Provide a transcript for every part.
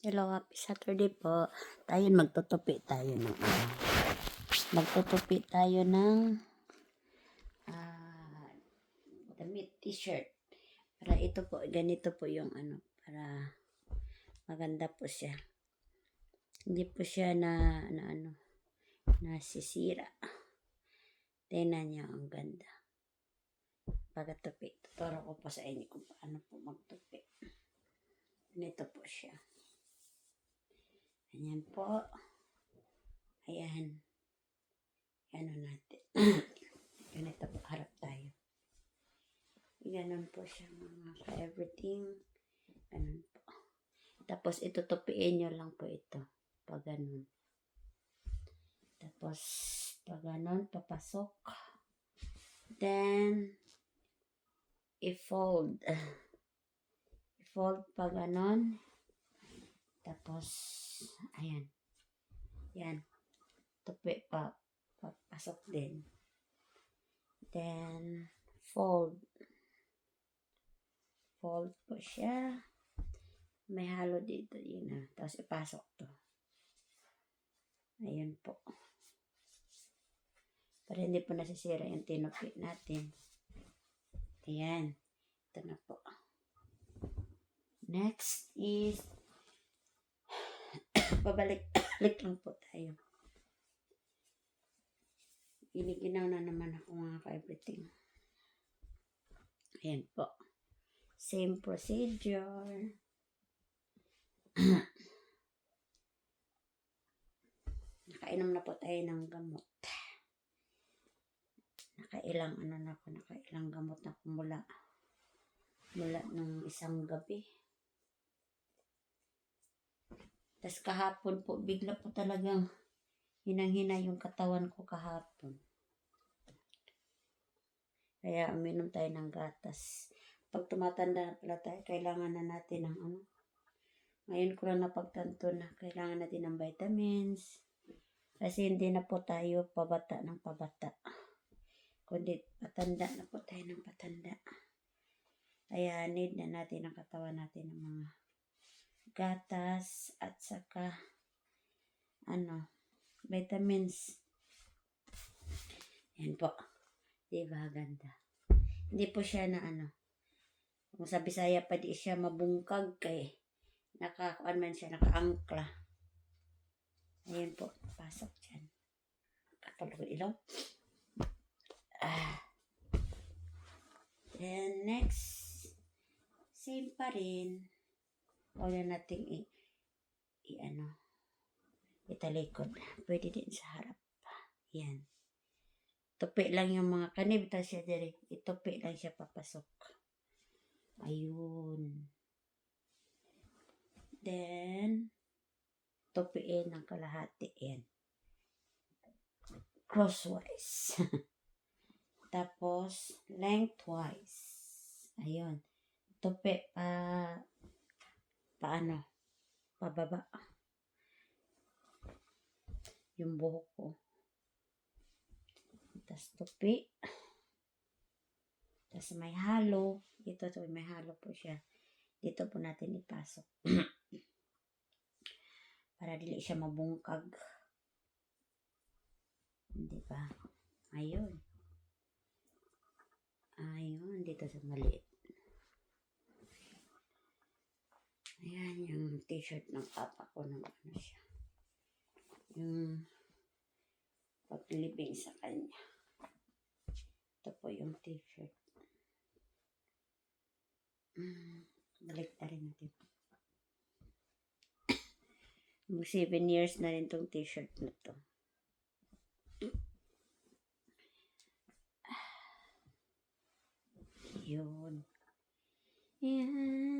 Hello, happy Saturday po. Tayo magtutupi tayo ng ano. Magtutupi tayo ng ah damit, t-shirt. Para ito po, ganito po yung ano, para maganda po siya. Hindi po siya na, na ano, nasisira. Tingnan niyo, ang ganda. Pagkatupi, tuturo ko po sa inyo kung paano po magtupi. Ganito po siya. Ayan po. Ayan. Ano natin. Ganito po, harap tayo. Ganon po siya mga ka-everything. Ganon po. Tapos itutupiin nyo lang po ito. Pag ganon. Tapos pag ganon, papasok. Then, i-fold. I-fold pag ganon. Tapos, ayan. Yan. Tupi pa. Papasok din. Then, fold. Fold po siya. May halo dito. Yun na. Tapos, ipasok to. Ayun po. Para hindi po nasisira yung tinupi natin. Ayan. Ito na po. Next is babalik balik lang po tayo. Giniginaw na naman ako mga ka-everything. Ayan po. Same procedure. Nakainom na po tayo ng gamot. Nakailang ano na ako, nakailang gamot na ako mula mula nung isang gabi. Tapos kahapon po, bigla po talagang hinang-hina yung katawan ko kahapon. Kaya uminom tayo ng gatas. Pag tumatanda na pala tayo, kailangan na natin ng ano. Ngayon ko lang napagtanto na kailangan natin ng vitamins. Kasi hindi na po tayo pabata ng pabata. Kundi patanda na po tayo ng patanda. Kaya need na natin ang katawan natin ng mga gatas at saka ano, vitamins. Yan po. Di ba ganda? Hindi po siya na ano, kung sa Bisaya pa di siya mabungkag kay nakakuan man siya, nakaangkla. Ayan po, pasok dyan. Katulog ilaw. Ah. Then next, same pa rin. Wala nating i, i ano, italikod. Pwede din sa harap. Yan. Tupi lang yung mga kanib. Tapos siya dire. Itupi lang siya papasok. Ayun. Then, tupiin ng kalahati. Yan. Crosswise. Tapos, lengthwise. Ayun. Tupi pa, paano? Pababa. Yung buhok ko. Tapos tupi. Tapos may halo. Dito to may halo po siya. Dito po natin ipasok. Para dili siya mabungkag. Di ba? Ayun. Ayun. Dito sa maliit. Ayan yung t-shirt ng papa ko ng ano siya. Yung paglibing sa kanya. Ito po yung t-shirt. Mm, balik na rin natin. Mag 7 years na rin tong t-shirt na to. Yun. Yan.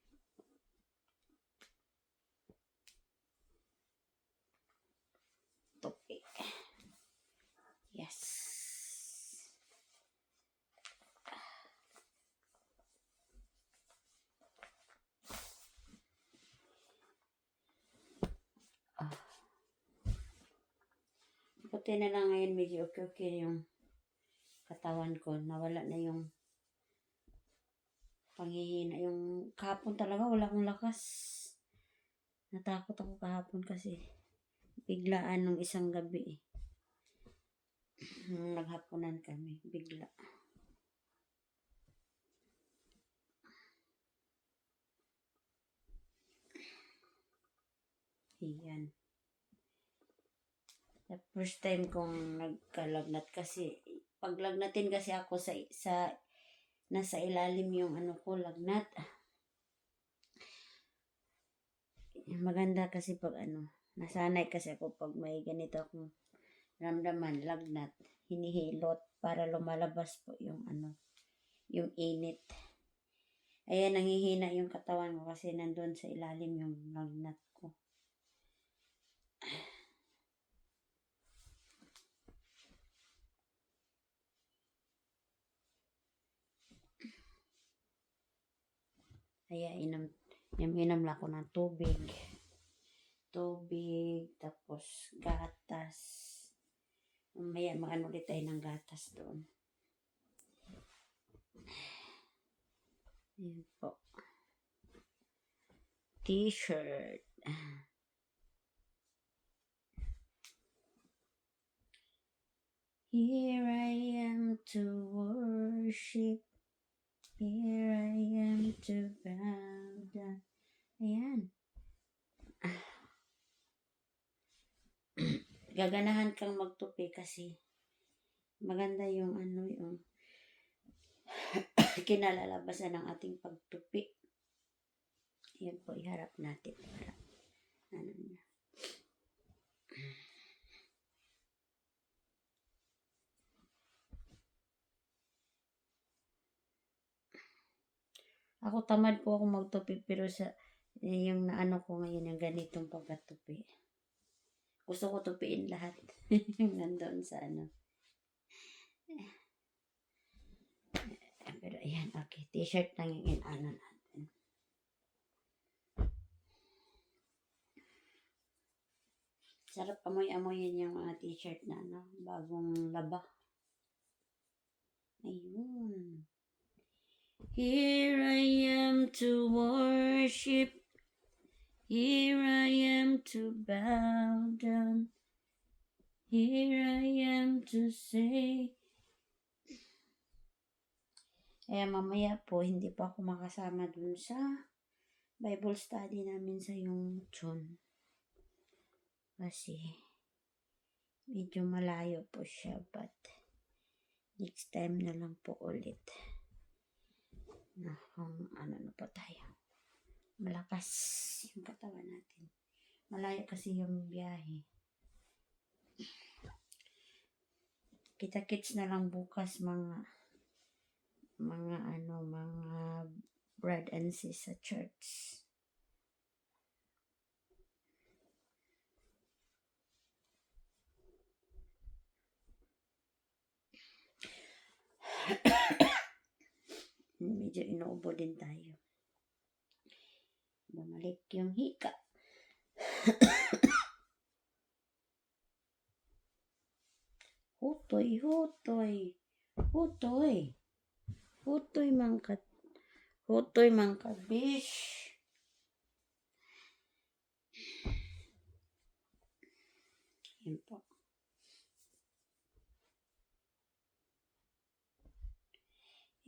Buti na lang ngayon medyo okay-okay yung katawan ko. Nawala na yung panghihina. Yung kahapon talaga wala akong lakas. Natakot ako kahapon kasi biglaan nung isang gabi eh. Nung naghapunan kami, bigla. Iyan. The first time kong nagkalagnat kasi paglagnatin kasi ako sa sa nasa ilalim yung ano ko lagnat. Maganda kasi pag ano, nasanay kasi ako pag may ganito akong ramdaman, lagnat, hinihilot para lumalabas po yung ano, yung init. Ayan, nanghihina yung katawan ko kasi nandun sa ilalim yung lagnat ko. Kaya inam, inam, inam lang ako ng tubig. Tubig, tapos gatas. Mamaya maano ulit tayo ng gatas doon. Yun po. T-shirt. Here I am to worship. Here to down. Ayan. Gaganahan kang magtupi kasi maganda yung ano yung kinalalabasan ng ating pagtupi. Yan po, iharap natin para ano na. Ako tamad po ako magtupi pero sa eh, yung naano ko ngayon yung ganitong pagkatupi. Gusto ko tupiin lahat. yung nandun sa ano. Pero ayan, okay. T-shirt lang yung inano natin. Sarap amoy-amoyin yung mga t-shirt na ano, bagong laba. Ayun. Here I am to worship. Here I am to bow down. Here I am to say. Kaya mamaya po, hindi pa ako makasama dun sa Bible study namin sa yung Chon. Kasi, medyo malayo po siya, but next time na lang po ulit na kung ano na po tayo. Malakas yung katawan natin. Malayo kasi yung biyahe. Kita-kits na lang bukas mga mga ano, mga brad and sis sa church. Medyo inuubo din tayo. Bumalik yung hika. hutoy, hutoy, hutoy. Hutoy mangkat. Hutoy mangkabish. Yan po.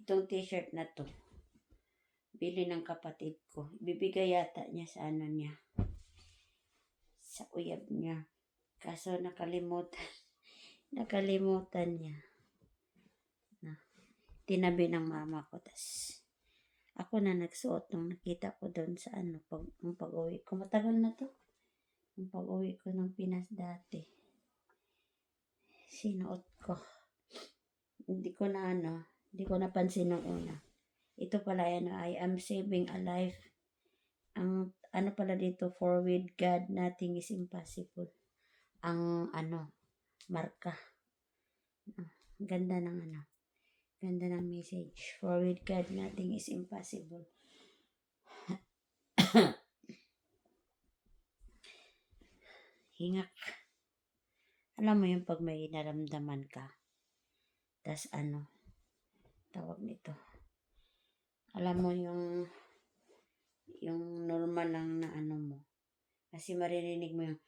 Itong t-shirt na to. Bili ng kapatid ko. Bibigay yata niya sa ano niya. Sa uyab niya. Kaso nakalimutan. nakalimutan niya. Na, tinabi ng mama ko. Tas, ako na nagsuot nung nakita ko doon sa ano, pag, ang pag-uwi ko. Matagal na to. Ang pag-uwi ko ng Pinas dati. Sinuot ko. Hindi ko na ano, hindi ko napansin nung una. Ito pala yan, I am saving a life. Ang ano pala dito, for with God, nothing is impossible. Ang ano, marka. Ah, ganda ng ano. Ganda ng message. For with God, nothing is impossible. Hingak. alam mo yung pag may naramdaman ka, tas ano, tawag nito, alam mo yung, yung normal lang na ano mo, kasi maririnig mo yung,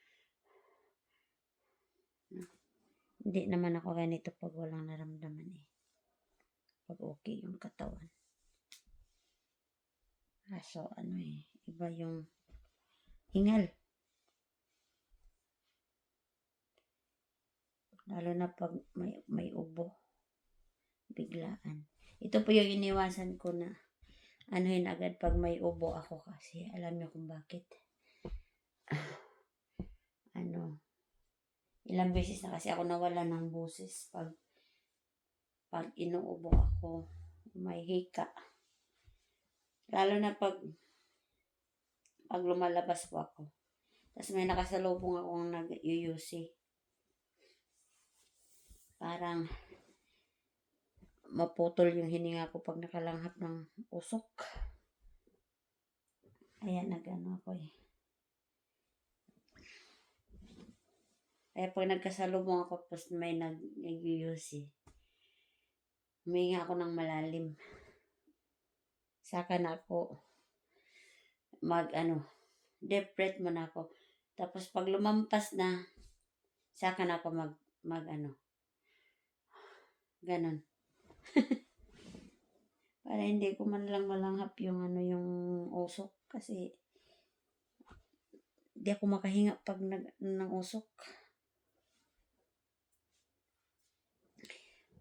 hindi naman ako ganito pag walang naramdaman eh. Pag okay yung katawan. Kaso ano eh, iba yung hingal. Lalo na pag may, may ubo. Biglaan. Ito po yung iniwasan ko na anuhin agad pag may ubo ako kasi alam niyo kung bakit. ano, ilang beses na kasi ako nawala ng boses pag pag inuubo ako, may hika. Lalo na pag pag lumalabas po ako. Tapos may nakasalubong akong nag-UUC. Parang maputol yung hininga ko pag nakalanghap ng usok. Kaya nag-ano ako eh. Kaya pag nagkasalubong ako, tapos may nag-UUC, huminga ako ng malalim. Saka na ako mag ano, deep breath muna ako. Tapos pag lumampas na, saka na ako mag, mag ano, ganon. Para hindi ko man lang malanghap yung ano yung usok kasi di ako makahinga pag nag, ng usok.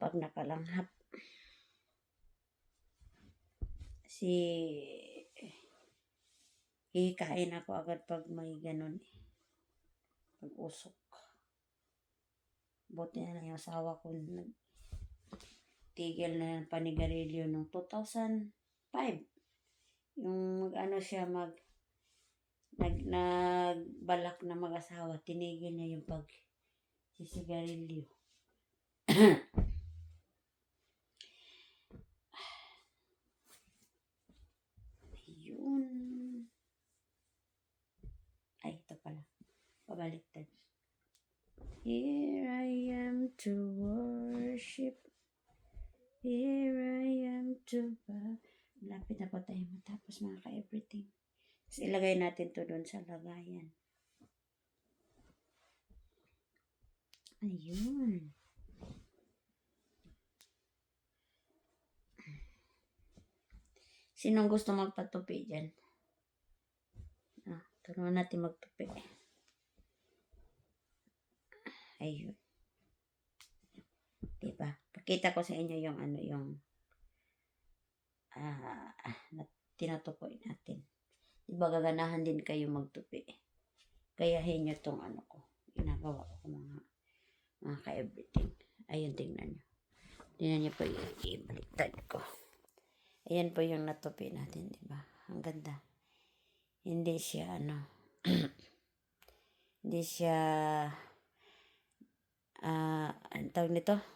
Pag nakalanghap. Si hikain ako agad pag may ganun eh. Pag usok. Buti na lang yung asawa ko nag tigil na ng panigarilyo noong 2005. Yung mag-ano siya mag nag nagbalak na mag-asawa, tinigil niya yung pag sisigarilyo. Ayun. Ay, ito pala. Pabaliktad. Here I am to. Here I am to bow. Lapit na po tayo matapos mga ka-everything. Tapos ilagay natin to doon sa lagayan. Ayun. Sinong gusto magpatupi dyan? Ah, turuan natin magtupi. Ayun. Diba? Pakita ko sa inyo yung ano yung ah na tinutukoy natin. Diba gaganahan din kayo magtupi. Kaya hinyo tong ano ko. Ginagawa ko mga mga ka-everything. Ayun, tingnan nyo. Tingnan nyo po yung ibaliktad ko. Ayan po yung natupi natin, di ba? Ang ganda. Hindi siya, ano, hindi siya, ah, ang tawag nito?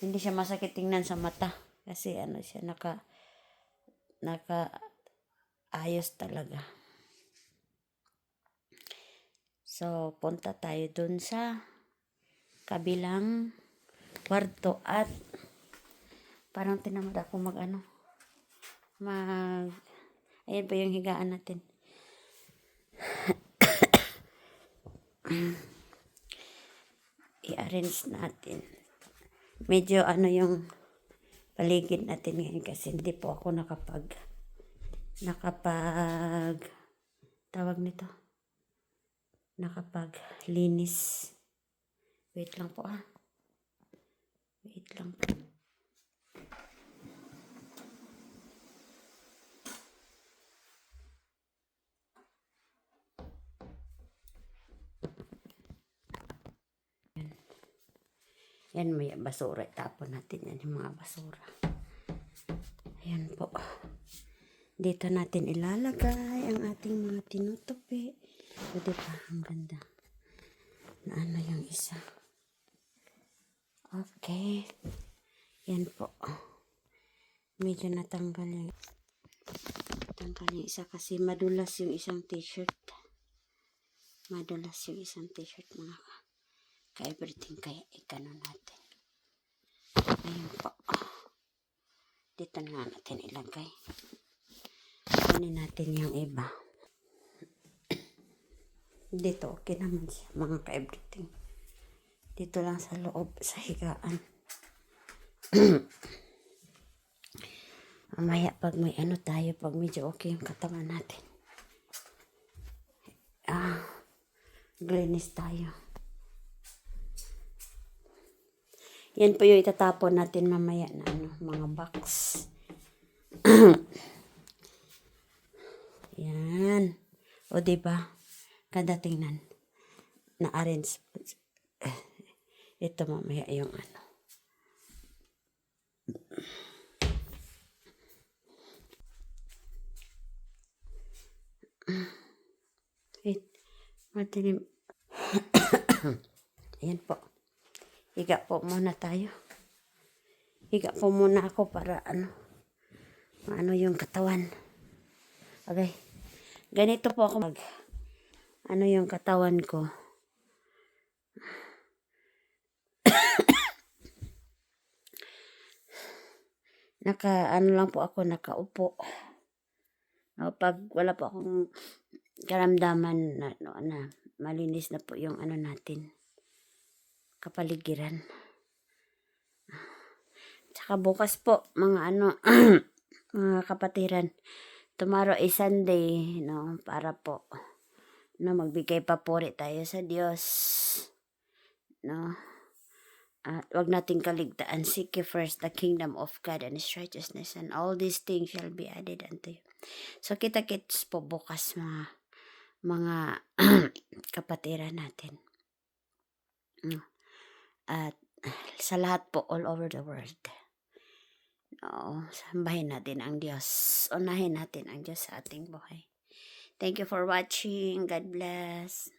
Hindi siya masakit tingnan sa mata. Kasi, ano siya, naka, naka, ayos talaga. So, punta tayo dun sa kabilang kwarto at parang tinamad ako mag ano mag ayan pa yung higaan natin i-arrange natin medyo ano yung paligid natin ngayon kasi hindi po ako nakapag nakapag tawag nito? Nakapag linis wait lang po ah. Wait lang po Yan, may basura. Tapon natin yan, yung mga basura. Ayan po. Dito natin ilalagay ang ating mga tinutupi. O, diba? Ang ganda. Na ano yung isa. Okay. Yan po. Medyo natanggal yung natanggal yung isa kasi madulas yung isang t-shirt. Madulas yung isang t-shirt mga ka. Ka-everything kaya ikano natin. Ayun po. Dito na natin ilagay. Kunin natin yung iba. Dito, okay naman siya, mga ka-everything. Dito lang sa loob, sa higaan. Mamaya pag may ano tayo, pag medyo okay yung katawan natin. Ah, glinis tayo. Yan po yung itatapon natin mamaya na ano, mga box. Yan. O, ba? Kada tingnan. Na-arrange. Ito mamaya yung ano. Wait. Matinim. Ayan po. Higa po muna tayo. Higa po muna ako para ano. Ano yung katawan. Okay. Ganito po ako mag ano yung katawan ko. Naka ano lang po ako nakaupo. No, pag wala po akong karamdaman na, no, na malinis na po yung ano natin kapaligiran. Tsaka bukas po mga ano mga kapatiran. Tomorrow is Sunday, no, para po no magbigay papuri tayo sa Diyos. No. At wag nating kaligtaan, seek ye first the kingdom of God and His righteousness, and all these things shall be added unto you. So, kita-kits po bukas mga mga kapatiran natin. No. At sa lahat po, all over the world. No, sambahin natin ang Diyos. Unahin natin ang Diyos sa ating buhay. Thank you for watching. God bless.